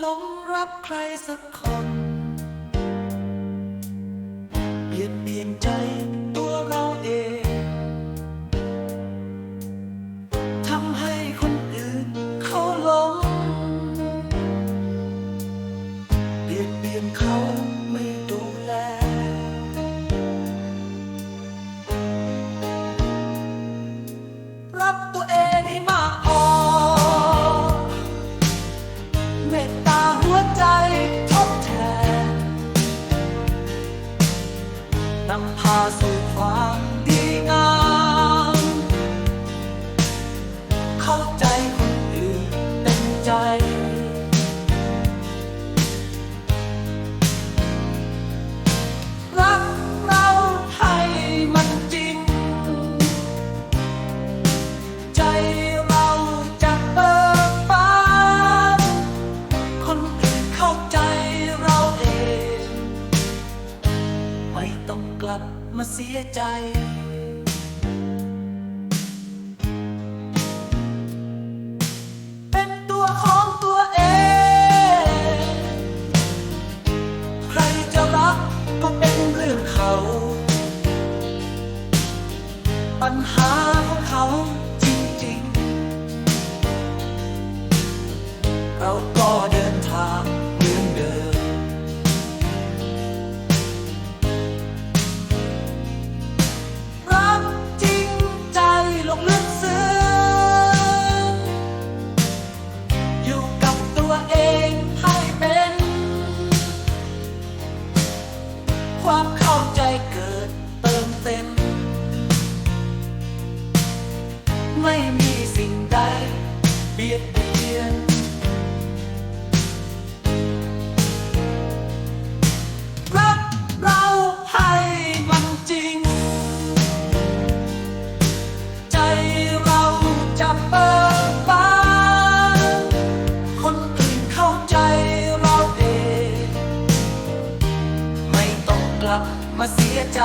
หลงรับใครสักคนเบียนเพียนใจตัวเราเอง ทำให้คนอื่นเขาหลงเปลี่ยนเปลี่ยนเขา นำพาสู่ความดีงาม เข้าใจคนอื่นเป็นใจ ต้องกลับมาเสียใจ ความเข้าใจเกิดเติมเต็ม ไม่มีสิ่งใดเบียดเบียน กลับมาเสียใจ